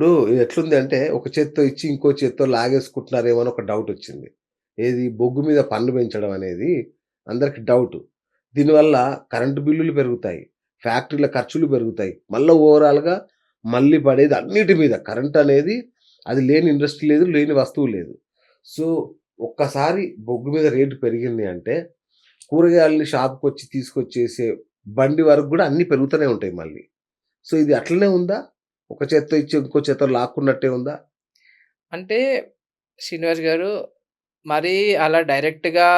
ఇప్పుడు ఎట్లుంది అంటే ఒక చేత్తో ఇచ్చి ఇంకో చేత్తో లాగేసుకుంటున్నారేమో అని ఒక డౌట్ వచ్చింది. ఏది బొగ్గు మీద పన్ను పెంచడం అనేది అందరికి డౌట్. దీనివల్ల కరెంటు బిల్లులు పెరుగుతాయి. ఫ్యాక్టరీల ఖర్చులు పెరుగుతాయి. మళ్ళీ ఓవరాల్‌గా మళ్ళీ పడేది అన్నిటి మీద కరెంట్ అనేది అది లేని ఇండస్ట్రీ లేదు. లేని వస్తువు లేదు. సో, ఒక్కసారి బొగ్గు మీద రేటు పెరిగింది అంటే కూరగాయలని షాప్కి వచ్చి తీసుకొచ్చేసే బండి వరకు కూడా అన్నీ పెరుగుతూనే ఉంటాయి మళ్ళీ. సో, ఇది అట్లనే ఉందా? ఒక చేత్తో ఇచ్చి ఇంకో చేత్తో లాక్కున్నట్టే ఉందా? అంటే శ్రీనివాస్ గారు మరీ అలా డైరెక్ట్‌గా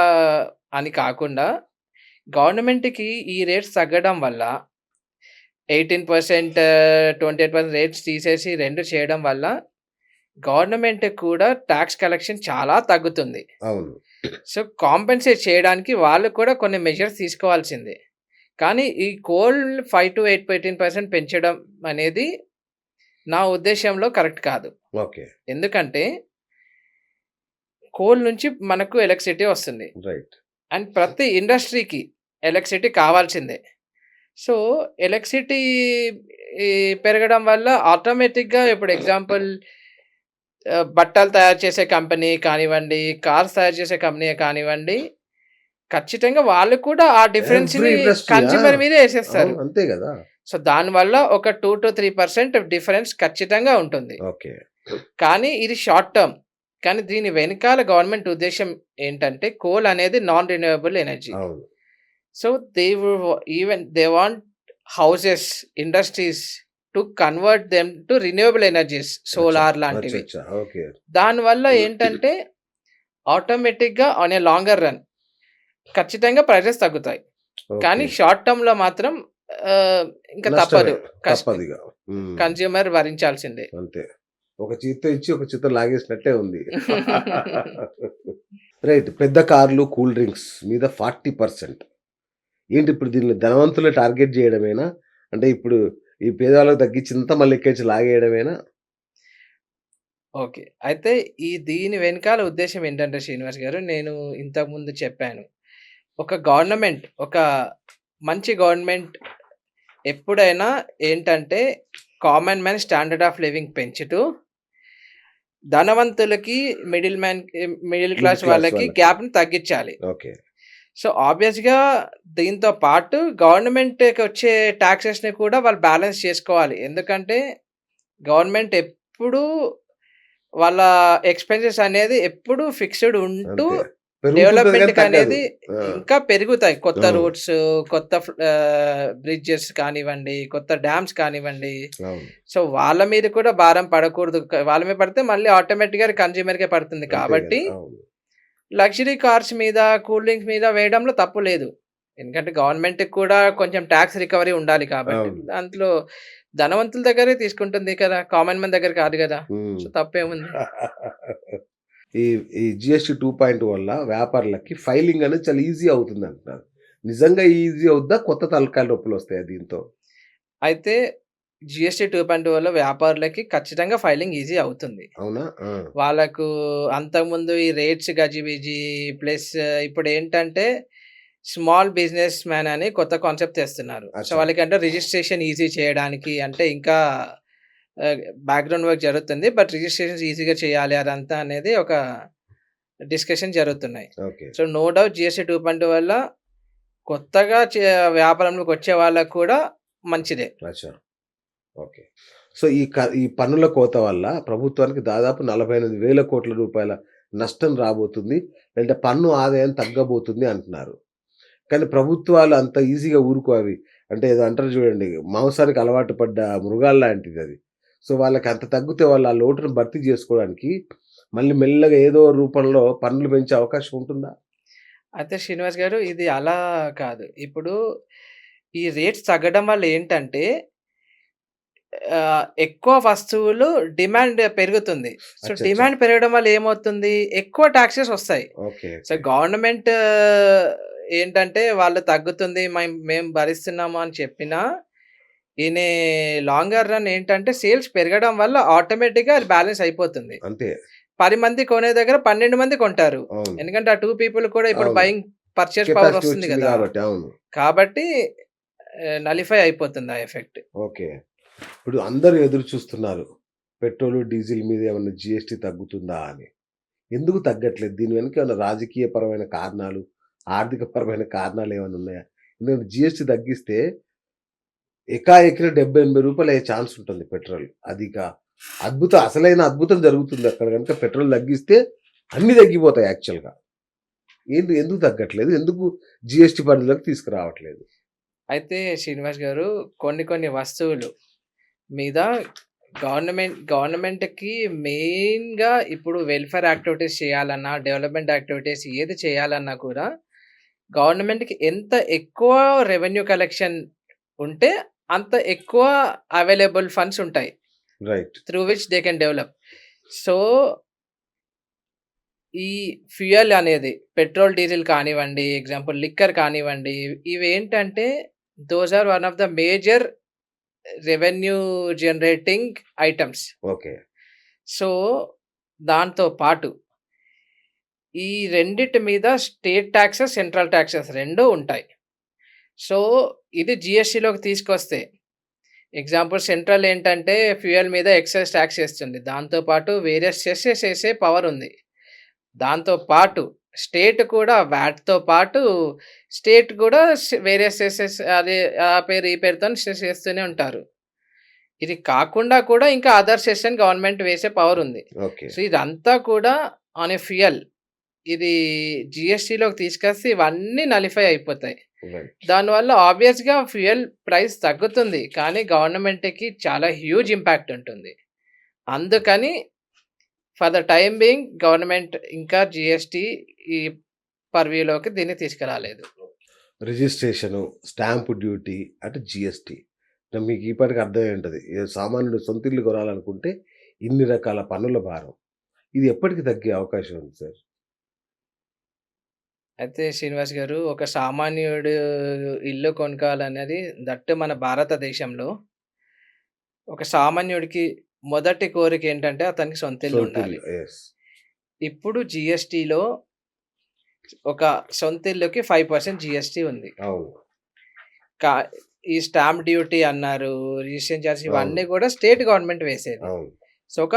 అని కాకుండా గవర్నమెంట్‌కి ఈ రేట్స్ తగ్గడం వల్ల 18% 28% రేట్స్ తీసేసి 2 చేయడం వల్ల గవర్నమెంట్‌కి కూడా టాక్స్ కలెక్షన్ చాలా తగ్గుతుంది. అవును. సో, కాంపెన్సేట్ చేయడానికి వాళ్ళు కూడా కొన్ని మెజర్స్ తీసుకోవాల్సిందే. కానీ ఈ కోల్ 5-8, 18% పెంచడం అనేది నా ఉద్దేశ్యంలో కరెక్ట్ కాదు. ఓకే. ఎందుకంటే కోల్ నుంచి మనకు ఎలక్ట్రిసిటీ వస్తుంది. రైట్. అండ్ ప్రతి ఇండస్ట్రీకి ఎలక్ట్రిసిటీ కావాల్సిందే. సో, ఎలక్ట్రిసిటీ పెరగడం వల్ల ఆటోమేటిక్‌గా ఇప్పుడు ఎగ్జాంపుల్ బట్టలు తయారు చేసే కంపెనీ కానివ్వండి, కార్స్ తయారు చేసే కంపెనీ కానివ్వండి, ఖచ్చితంగా వాళ్ళు కూడా ఆ ఆ! కన్స్యూమర్ మీదే ఏసేస్తారు. అవును. అంతే గదా! సో, దానివల్ల ఒక 2-3% డిఫరెన్స్ ఖచ్చితంగా ఉంటుంది. ఓకే. కానీ ఇది షార్ట్ టర్మ్. కానీ దీని వెనకాల గవర్నమెంట్ ఉద్దేశ్యం ఏంటంటే కోల్ అనేది non renewable energy. So, they even they want houses, industries to convert them to renewable energies! Solar లాంటివి. దానివల్ల ఏంటంటే ఆటోమేటిక్‌గా ఆన్ ఎ లాంగర్ రన్ ఖచ్చితంగా ప్రైజెస్ తగ్గుతాయి. కానీ. షార్ట్ టర్మ్‌లో మాత్రం ఇంక. తప్పదు. తప్పదిగ. హ్మ్. కన్స్యూమర్ భరించాల్సిందే. అంతే. ఒక చేత్తో ఇచ్చి ఒక చేత్తో లాగేసినట్టే ఉంది. రైట్. పెద్ద కార్లు, కూల్ డ్రింక్స్ మీద 40% ఏంటి ఇప్పుడు దీన్ని ధనవంతులు టార్గెట్ జేయడమేనా? అంటే ఇప్పుడు ఈ పేదవాళ్ళకి తగ్గించిందంతా మళ్ళీ ఎక్కించి లాగేయడమేనా? ఓకే. అయితే ఈ దీని వెనకాల ఉద్దేశ్యం ఏంటంటే శ్రీనివాస్ గారు నేను ఇంతకుముందు చెప్పాను. ఒక గవర్నమెంట్ ఒక మంచి గవర్నమెంట్ ఎప్పుడైనా ఏంటంటే common man standard of living పెంచుతూ ధనవంతులకి మిడిల్ మ్యాన్ మిడిల్ క్లాస్ వాళ్ళకి. గ్యాప్‌ని తగ్గించాలి. ఓకే. సో, ఆబ్వియస్‌గా దీంతో పాటు గవర్నమెంట్‌కొచ్చే టాక్సెస్‌ని కూడా వాళ్ళు బ్యాలెన్స్ చేసుకోవాలి. ఎందుకంటే గవర్నమెంట్ ఎప్పుడూ వాళ్ళ ఎక్స్‌పెన్సెస్ అనేది ఎప్పుడు ఫిక్స్‌డ్ ఉంటూ తగ్గదు. అనేది! ఇంకా పెరుగుతాయి. కొత్త. రూట్స్, కొత్త బ్రిడ్జెస్ కానివ్వండి, కొత్త డ్యామ్స్ కానివ్వండి. సో, వాళ్ళ మీద కూడా భారం పడకూడదు. క వాళ్ళ మీద పడితే మళ్ళీ ఆటోమేటిక్‌గా కన్స్యూమర్‌కే పడుతుంది అంతే కాబట్టి గదా! అవును. లగ్జరీ కార్స్ మీద, కూల్ డ్రింక్స్ మీద వేయడంలో తప్పు లేదు. ఎందుకంటే గవర్నమెంట్‌కి కూడా కొంచెం టాక్స్ రికవరీ ఉండాలి కాబట్టి. దాంట్లో ధనవంతుల దగ్గరే తీసుకుంటుంది కదా! కామన్ మ్యాన్ దగ్గర కాదు! హ్మ్. సో, తప్పేముంది? ఈ ఈ జీఎస్టీ 2.0 వల్ల వ్యాపారులకి ఫైలింగ్ అనేది చాలా ఈజీ అవుతుందంటున్నారు. నిజంగా ఈజీ అవుద్దా? కొత్త తలకాయ నొప్పులొస్తాయా దీంతో? అయితే జీఎస్టీ 2.0 వల్ల వ్యాపారులకి ఖచ్చితంగా ఫైలింగ్ ఈజీ అవుతుంది. అవునా? వాళ్ళకు అంతకుముందు ఈ రేట్స్ గజిబిజి ప్లస్ ఇప్పుడేంటంటే స్మాల్ బిజినెస్ మ్యాన్ అని కొత్త కాన్సెప్ట్ తెస్తున్నారు. సో, అచ్చా! వాళ్ళకంటే రిజిస్ట్రేషన్ ఈజీ చేయడానికి అంటే ఇంకా బ్యాక్‌గ్రౌండ్ వర్క్ జరుగుతుంది. బట్ రిజిస్ట్రేషన్స్ ఈజీగా చేయాలి అదంతా అనేది ఒక డిస్కషన్ జరుగుతున్నాయి. Okay. So, no doubt GST 2.0 వల్ల కొత్తగా వ్యాపారంలోకి వచ్చే వాళ్ళకి కూడా మంచిదే. ఓకే. సో, ఈ క ఈ పన్నుల కోత వల్ల ప్రభుత్వానికి దాదాపు 48,000 కోట్ల రూపాయల నష్టం రాబోతుంది. అంటే పన్ను ఆదాయం తగ్గబోతుంది అంటున్నారు. కానీ ప్రభుత్వాలు అంత ఈజీగా ఊరుకోవి. అంటే ఏదో అంటారు చూడండి మాంసానికి అలవాటు పడ్డ మృగాల్లాంటిదది. సో, వాళ్ళకి అంత తగ్గితే వాళ్ళు ఆ లోటును భర్తీ చేసుకోవడానికి మళ్ళీ మెల్లగా ఏదో రూపంలో పన్నులు పెంచే అవకాశం ఉంటుందా? అయితే శ్రీనివాస్ గారు ఇది అలా కాదు. ఇప్పుడు ఈ రేట్స్ తగ్గడం వల్ల ఏంటంటే ఎక్కువ వస్తువులు డిమాండ్ పెరుగుతుంది. సో! డిమాండ్ పెరగడం వల్ల ఏమవుతుంది? ఎక్కువ టాక్సెస్ వస్తాయి. సో. గవర్నమెంట్ ఏంటంటే వాళ్ళు తగ్గుతుంది మేము భరిస్తున్నాము అని చెప్పినా ఇన్ ఏ లాంగర్ రన్ ఏంటంటే సేల్స్ పెరగడం వల్ల ఆటోమేటిక్‌గా అది బ్యాలెన్స్ అయిపోతుంది. అంతే. 10 మంది కొనే దగ్గర 12 మంది కొంటారు. అవును. ఎందుకంటే ఆ 2 పీపుల్ కూడా ఇప్పుడు అవును. బయింగ్ పర్చేస్ పవర్ కెపాసిటీ వస్తుంది వచ్చింది గదా! కాబట్టి. అవును. కాబట్టి నలిఫై అయిపోతుంది ఆ ఎఫెక్ట్. ఓకే. ఇప్పుడు అందరూ ఎదురు చూస్తున్నారు. పెట్రోల్, డీజిల్ మీద ఏమన్నా జీఎస్టీ తగ్గుతుందా అని. ఎందుకు తగ్గట్లేదు? దీని వెనక ఏమన్నా రాజకీయపరమైన కారణాలు, ఆర్థికపరమైన కారణాలు ఏమైనా ఉన్నాయా? ఎందుకంటే జీఎస్టీ తగ్గిస్తే ఎకాఎకిన డెబ్బై ఎనభై రూపాయలు అయ్యే ఛాన్స్ ఉంటుంది పెట్రోల్. అదిక అద్భుతం అసలైన అద్భుతం జరుగుతుంది అక్కడ కనుక పెట్రోల్ తగ్గిస్తే అన్నీ తగ్గిపోతాయి యాక్చువల్‌గా. ఏంది ఎందుకు తగ్గట్లేదు? ఎందుకు జీఎస్టీ పరిధిలోకి తీసుకురావట్లేదు? అయితే శ్రీనివాస్ గారు కొన్ని కొన్ని వస్తువులు మీద గవర్నమెంట్ గవర్నమెంట్‌కి మెయిన్‌గా ఇప్పుడు వెల్ఫేర్ యాక్టివిటీస్ చేయాలన్నా, డెవలప్‌మెంట్ యాక్టివిటీస్ ఏది చేయాలన్నా కూడా గవర్నమెంట్‌కి ఎంత ఎక్కువ రెవెన్యూ కలెక్షన్ ఉంటే అంత ఎక్కువ అవైలబుల్ ఫండ్స్ ఉంటాయి. Right. Through which they can develop. So ఈ ఫ్యూయల్ అనేది పెట్రోల్, డీజిల్ కానివ్వండి, ఎగ్జాంపుల్ లిక్కర్ కానివ్వండి, ఇవేంటంటే those are one of the major revenue generating items. Okay. So దాంతో పాటు ఈ రెండిటి మీద స్టేట్ టాక్సెస్, సెంట్రల్ టాక్సెస్ 2 ఉంటాయి. సో ఇది జీఎస్టీలోకి తీసుకొస్తే ఎగ్జాంపుల్ సెంట్రల్ ఏంటంటే ఫ్యూయల్ మీద ఎక్సైజ్ టాక్స్ ఏస్తుంది. దాంతో పాటు వేరియస్ సెసెస్ ఏసే పవర్ ఉంది. దాంతో పాటు స్టేట్ కూడా వాట్‌తో పాటు స్టేట్ కూడా వేరియస్ సెసెస్ అది ఆ పేరు, ఈ పేరుతోని సెస్ ఏస్తూనే ఉంటారు. ఇది కాకుండా కూడా ఇంకా అదర్ సెస్ అని గవర్నమెంట్ వేసే పవర్ ఉంది. ఓకే. సో ఇదంతా కూడా ఆన్ ఎ ఫ్యూయల్. ఇది జీఎస్టీలోకి తీసుకొస్తే ఇవన్నీ నలిఫై అయిపోతాయి. దానివల్ల ఆబ్వియస్‌గా ఫ్యూయల్ ప్రైస్ తగ్గుతుంది. కానీ గవర్నమెంట్‌కి చాలా హ్యూజ్ ఇంపాక్ట్ ఉంటుంది. అందుకని for the time being government ఇంకా జీఎస్టీ ఈ పర్వ్యూలోకి దీన్ని తీసుకురాలేదు. రిజిస్ట్రేషను, స్టాంప్ డ్యూటీ అంటే జీఎస్టీ. మీకు ఈ పాటికి అర్థమై ఉంటది. సామాన్యుడు సొంత ఇల్లు కొనాలనుకుంటే ఇన్ని రకాల పన్నుల భారం. ఇది ఎప్పటికి తగ్గే అవకాశం ఉంది సార్? అయితే శ్రీనివాస్ గారు ఒక సామాన్యుడు ఇల్లు కొనుక్కోవాలనేది దట్టు మన భారతదేశంలో ఒక సామాన్యుడికి మొదటి కోరిక ఏంటంటే అతనికి సొంత ఇల్లు ఉండాలి. ఇప్పుడు జీఎస్టీలో ఒక సొంత ఇల్లుకి 5% జీఎస్టీ ఉంది. కా ఈ స్టాంప్ డ్యూటీ అన్నారు, రిజిస్ట్రేషన్ చార్జ్ అవును. ఇవన్నీ కూడా స్టేట్ గవర్నమెంట్ వేసేది. సో ఒక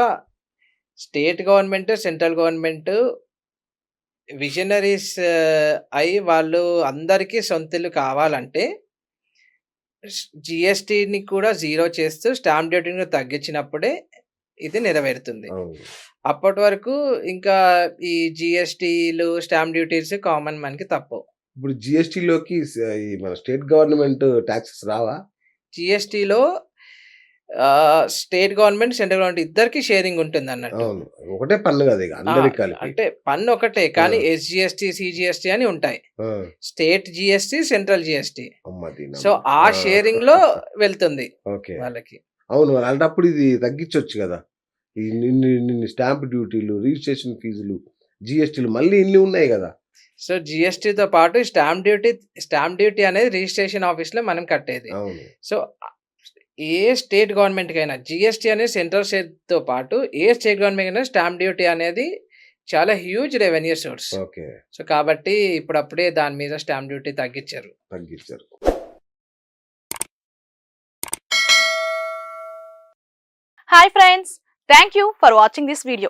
state government, central government visionaries అయ్యి వాళ్ళు అందరికీ సొంత ఇల్లు కావాలంటే జీఎస్టీని కూడా జీరో చేస్తూ స్టాంప్ డ్యూటీని తగ్గించినప్పుడే ఇది నెరవేరుతుంది. అప్పటి వరకు ఇంకా ఈ జీఎస్టీలు, స్టాంప్ డ్యూటీస్ కామన్ మనకి తప్పవు. ఇప్పుడు జీఎస్టీలోకి మన స్టేట్ గవర్నమెంట్ టాక్సెస్ రావా? జీఎస్టీలో స్టేట్ గవర్నమెంట్, సెంట్రల్ గవర్నమెంట్ ఇద్దరికీ షేరింగ్ ఉంటుందన్నట్టు. అవును. ఒకటే పన్ను కదా! అందరికి. అంటే పన్ను ఒకటే కానీ! ఎస్‌జీఎస్టీ, సీజీఎస్టీ అని ఉంటాయి. State GST, central GST. So ఆ ఆ! షేరింగ్‌లో వెళ్తుంది ఓకే. వాళ్ళకి. అవును. అలాంటప్పుడు ఇది తగ్గించొచ్చు కదా! ఇన్ని స్టాంప్ డ్యూటీలు, రిజిస్ట్రేషన్ ఫీజులు, జీఎస్టీలు మళ్ళీ ఇన్ని ఉన్నాయి కదా! సో జీఎస్టీతో పాటు స్టాంప్ డ్యూటీ స్టాంప్ డ్యూటీ అనేది రిజిస్ట్రేషన్ ఆఫీస్‌లో మనం కట్టేది. సో ఏ స్టేట్ గవర్నమెంట్‌కైనా జీఎస్టీ అనేది సెంట్రల్ స్టేట్‌తో పాటు ఏ స్టేట్ గవర్నమెంట్‌కైనా స్టాంప్ డ్యూటీ అనేది చాలా huge revenue source. Okay. So కాబట్టి ఇప్పుడప్పుడే దాని మీద స్టాంప్ డ్యూటీ తగ్గించారు. తగ్గించారు. Hi friends thank you for watching this video